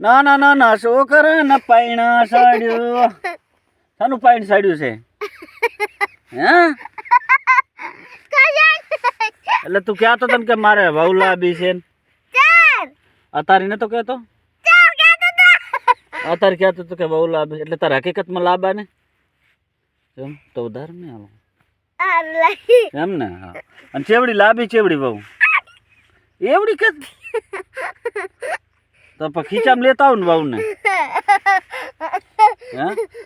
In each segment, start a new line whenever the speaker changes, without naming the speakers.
ના ના ના ના છોકરા ને પાયણા સાડ્યું. શાનું પાયણ સાડ્યું છે? હે? એટલે તું કહેતો તને કે મારે વહુ લાભી છે? અતારી ને તો કહેતો અત્યારે કહેતો તો કે વહુ લાભી એટલે તારે હકીકતમાં લાભા ને? એમ? તો ઉધાર ને આવો એમ ને? હા. અને ચેવડી લાભી ચેવડી બહુ એવડી કે તો ખીચામાં લેતા આવું ને બહુ ને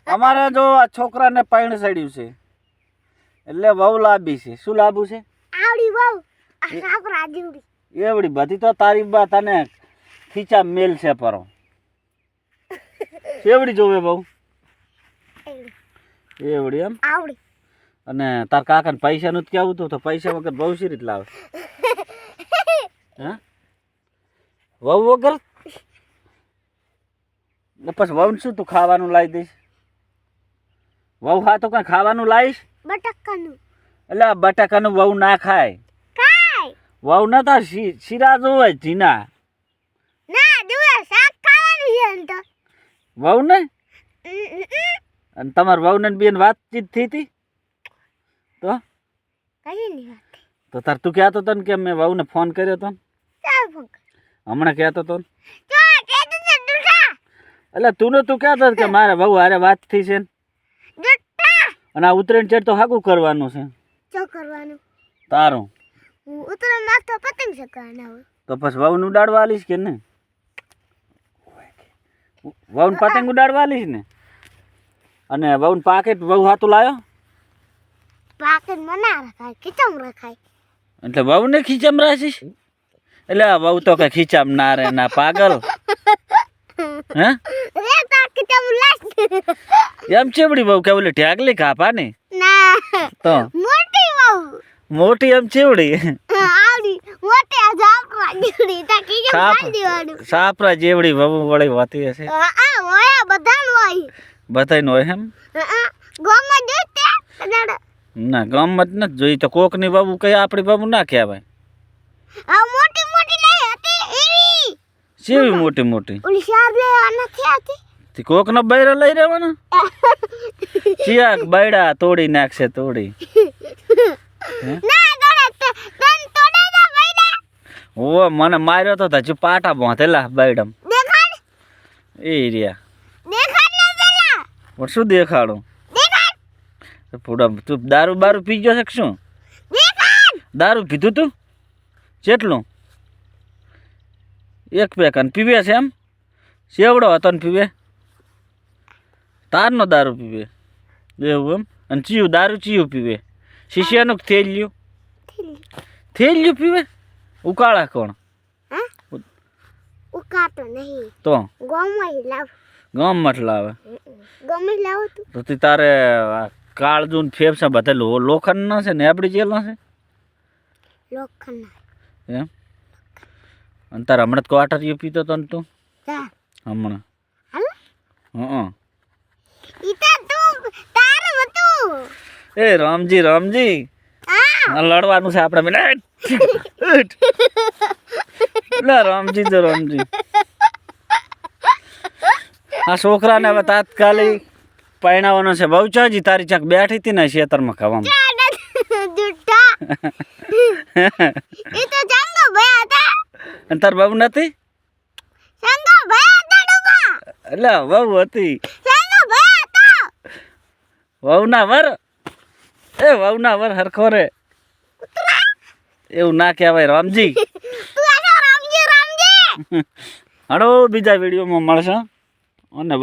અમારે જો આ છોકરાને પાણી સડ્યું છે. એટલે બહુ લાંબી છે. શું લાંબુ છે? એવડી બધી તો તારી બા તને ખીચા મેલ છે પરો. એવડી જોવે બહુ
એવડી.
એમ?
આવડી.
અને તાર કાકાને પૈસાનું જ કેવું તો પૈસા વગર બહુ સી રીતે લાવે? હે? વહુ વગર ને પછી વહુ શું તું ખાવાનું લાવી દઈશ? વહુ હા તો કઈ ખાવાનું લાવીશ
બટાકાનું.
એટલે આ બટાકાનું વહુ ના ખાય.
કાય
વહુ ના તાર શીરા જોવે જીના
ના જુએ શાક ખાવાનું છે
વહુ ને. અને તમાર વહુ ને બેન વાતચીત થઈ હતી તો?
કઈ નહીં
તો તાર તું કહેતો હતો ને કે મેં ફોન કર્યો હતો ને?
ફોન કર.
હમણાં કહેતો હતો ને? એટલે તું ને તું કહેતો હતો કે મારે બહુ હારે વાત થઈ છે ને. અને આ ઉત્તરાયણ ચેડ તો હાકું કરવાનું છે.
કરવાનું?
તારું.
ઉત્તરાયણમાં તો પતંગ ચગાવવાના હોય.
તો પછી વહુને ઉડાડવા આલીશ કે ને વહુને પતંગ ઉડાડવા આલીશ ને? અને વહુને પાકેટ વહુ હાથું લાયો?
પાકેટ મના રખાય ખીચમ રખાય.
એટલે વહુને ખીચામ રાખીશ એટલે વહુ તો કે ખીચામ ના રે ના પાગલ. હે? એમ ચેવડી બહુ કે ઓલી ઢાકલી કાપા ને.
ના
તો?
મોટી બહુ
મોટી એમ ચેવડી? સાપરા જેવડી બહુ વળી વાતી હશે.
મોયા હોય
એમ? ના ગામમાં જ નથી જોઈ. તો કોકની બાબુ કઈ આપણી બાબુ ના કહેવાય?
આ મોટી મોટી નહીં હતી એવી.
મોટી મોટી
ઓલી શાર લે નથી આવતી?
તે કોકનો બૈરા લઈ રહેવાના? ચિયાક બૈડા તોડી નાખશે, તોડી?
ના ના
ઓ મને માર્યો તો હજુ પાટા ભોંતેલા બૈડમ. એ રહ્યા.
ના
પણ શું દેખાડું?
દેખાડ
તું દારૂ બારૂ પી ગયો છે શું? દારૂ પીધું તું? કેટલું એક પેક અને પીવે છે એમ? સેવડો હતો ને પીવે? તારનો દારૂ પીવે. એવું એમ? અને ચીયું દારૂ ચીયું પીવે. શીશિયાનું થેલ્યું? થેલ્યું પીવે? ઉકાળા કોણ?
નહીં.
તો?
ગોમાં લાવ.
ગામમાં લાવે?
ગમે લાવ તો.
તી તારે આ ને ફેફસા બધા લો- લોખંડનો છે ને આપણી જેલનો છે?
લોખંડ
એમ? અને તારે હમણાં જ ક્વાર્ટર યુ પીતો તો? તું હમણાં? હં.
ઈતા તું તારું હતું.
એ રામજી રામજી. લડવાનું છે આપણે બેન. લે રામજી તો રામજી. આ છોકરાને હવે તાત્કાલિક પરણાવવાનો છે. બહુ ચાજી તારી ચાક બેઠી હતી ને શેતરમાં ખાવામાં. તાર બહુ નથી? એટલે બહુ હતા. વહુ ના વર? એ વહુના વર હરખો રે. એવું ના કહેવાય
રામજી.
હડો બીજા વિડીયોમાં મળશે. અને